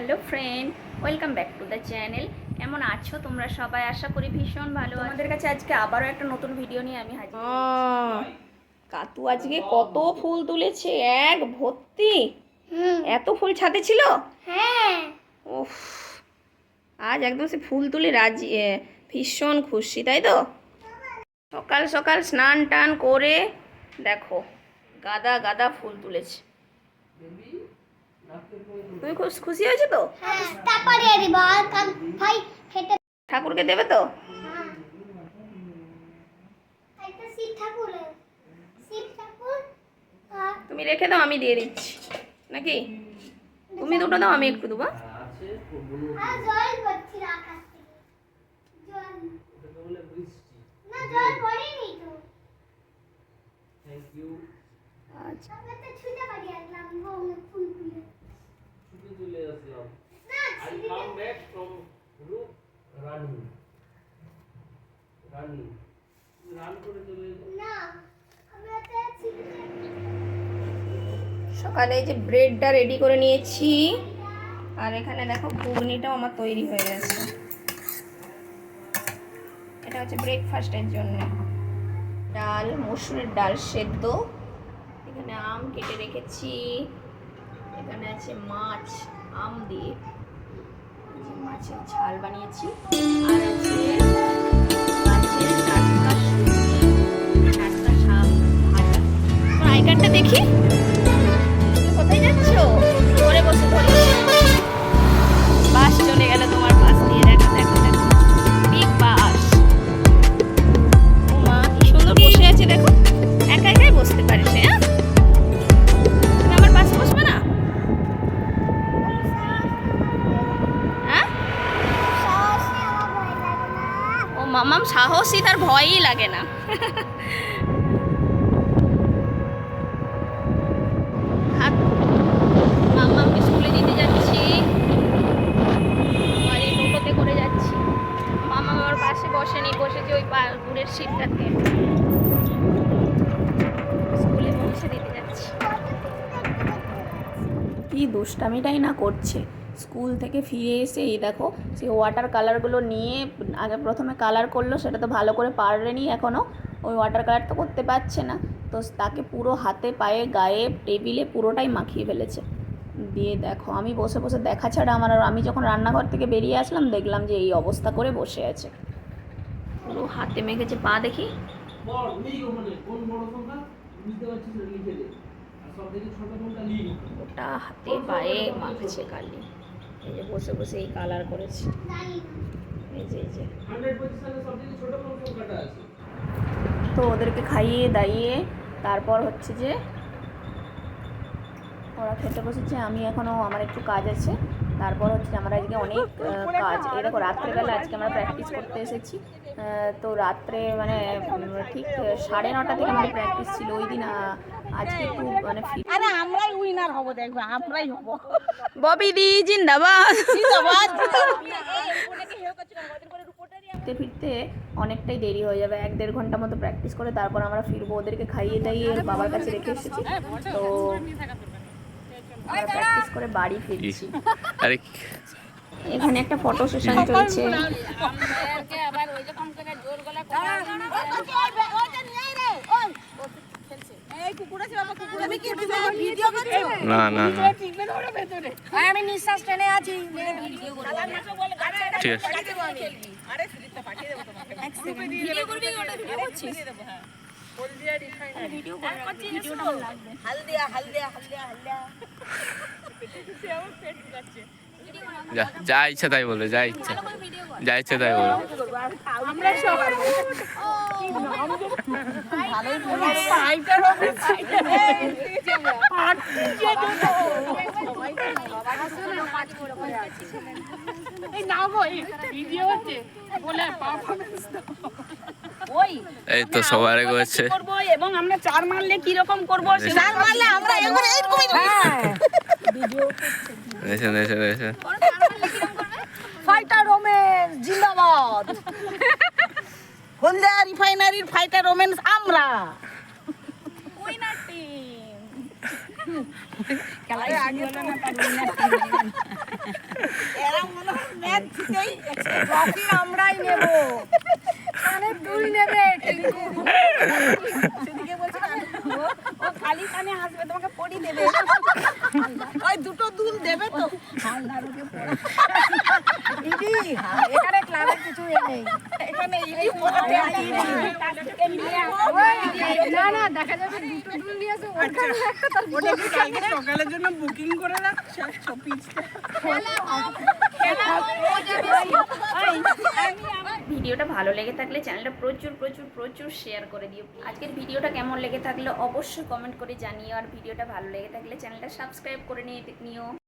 Hello friend welcome back to the channel. কেমন আছো তোমরা সবাই? আশা করি ভীষণ ভালো আমাদের কাছে আজকে আবারও একটা নতুন ভিডিও নিয়ে আমি হাজির কাতু আজকে কত ফুল তুলেছে এক ভর্তি? এত ফুল ছাদে ছিল? হ্যাঁ। ওফ আজ একদম সে ফুল তুলে রাজি ভীষণ খুশি তাই তো? সকাল সকাল স্নান টান করে দেখো গাদা গাদা ফুল তুলেছে। তুমি খুব খুশি হয়েছো তো? হ্যাঁ তারপরে এবার কাক ভাই খেতে ঠাকুরকে দেবে তো? হ্যাঁ। তুমি রেখে দাও আমি দিয়ে দিচ্ছি। নাকি? তুমি দুটো দাও আমি একটু দেবো। আর জল পড়ছিল আকাশ থেকে জল না জল পড়েনি তো। আচ্ছা। আসলাম বউনে ফুল ফুলে না I come back from group running. Running. Run করে চলে না সকালে এই যে ব্রেডটা রেডি করে নিয়েছি। আর এখানে দেখো ঘুগনিটাও আমার তৈরি হয়ে গেছে। এটা হচ্ছে ব্রেকফাস্টের জন্য। ডাল মসুরের ডাল সেদ্ধ। এখানে আম কেটে রেখেছি। এখানে আছে মাছ, আম দিয়ে। মাছের ঝাল বানিয়েছি। আর আছে মাছের টাটকা টাটকা শাক দেখি? মামাম সাহসী, তার ভয়ই লাগে না। বসেনি, বসেছে ওই স্কুলে দিতে যাচ্ছি। কি দুষ্টামিটাই না করছে। স্কুল থেকে ফিরে এসে এই দেখো সে ওয়াটার কালারগুলো নিয়ে আগে প্রথমে কালার করল সেটা তো ভালো করে পারেনি এখনও ওই ওয়াটার কালার তো করতে পারছে না। তো তাকে পুরো হাতে পায়ে গায়ে টেবিলে পুরোটাই মাখিয়ে ফেলেছে। দিয়ে দেখো আমি বসে বসে দেখা ছাড়া আমার আর আমি যখন রান্নাঘর থেকে বেরিয়ে আসলাম দেখলাম যে এই অবস্থা করে বসে আছে। পুরো হাতে মেখেছে পা দেখি। ওটা হাতে পায়ে মাখছে কালি। এই যে বসে বসে এই কালার করেছি। এই যে। তো ওদেরকে খাইয়ে দাইয়ে তারপর হচ্ছে যে ওরা খেতে বসেছে আমি এখনও আমার একটু কাজ আছে। তারপর হচ্ছে আমার আজকে অনেক কাজ এই দেখো রাত্রেবেলা আজকে আমরা প্র্যাকটিস করতে এসেছি। তো রাত্রে মানে ঠিক সাড়ে নটা থেকে আমাদের প্র্যাকটিস ছিল। ওই দিন আজকে একটু মানে আরে আমরাই উইনার হব দেখবে আমরাই হব। ববি দি জিন্দাবাদ। জিন্দাবাদ ফিরতে ফিরতে অনেকটাই দেরি হয়ে যাবে এক দেড় ঘণ্টা মতো প্র্যাকটিস করে তারপর আমরা ফিরবো ওদেরকে খাইয়ে দাইয়ে বাবার কাছে রেখে এসেছি। তো আমরা প্র্যাকটিস করে বাড়ি ফিরছি। আরে এখানে একটা ফটো সেশন চলছে। না না না। আমি নিঃশ্বাস টেনে আছি। ঠিক আছে। হালদিয়া হালদিয়া হালদিয়া হালদিয়া যা যা ইচ্ছা তাই বলো যা ইচ্ছা। যা ইচ্ছা তাই বলো। ওই এই তো সবার আগে হচ্ছে করব এবং আমরা চার মারলে কি রকম করব চার মারলে আমরা এখন এইরকমই হ্যাঁ। এসে এসে এসে ফাইটার রোমেন্স জিন্দাবাদ। হলদিয়া রিফাইনারির ফাইটার রোমেন্স আমরা। উইনার টিম খেলায় আগে বাড়িতেই ট্রফি আমরাই নেব। দুল নেবে সেদিকে বলছে ও খালি কানে হাসবে তোমাকে পড়ি দেবে। ওই দুটো দুল দেবে তো। হ্যাঁ, এখানে ক্লাবের কিছু নেই। এখানে না না দেখা যাবে দুটো দুল নিয়ে আসো কালকে সকালের জন্য বুকিং করে রাখছো শপিংটা ভিডিওটা ভালো লেগে থাকলে চ্যানেলটা প্রচুর প্রচুর প্রচুর শেয়ার করে দিও। আজকের ভিডিওটা কেমন লেগে থাকলে অবশ্যই কমেন্ট করে জানিও। আর ভিডিওটা ভালো লেগে থাকলে চ্যানেলটা সাবস্ক্রাইব করে নিয়ে নিও।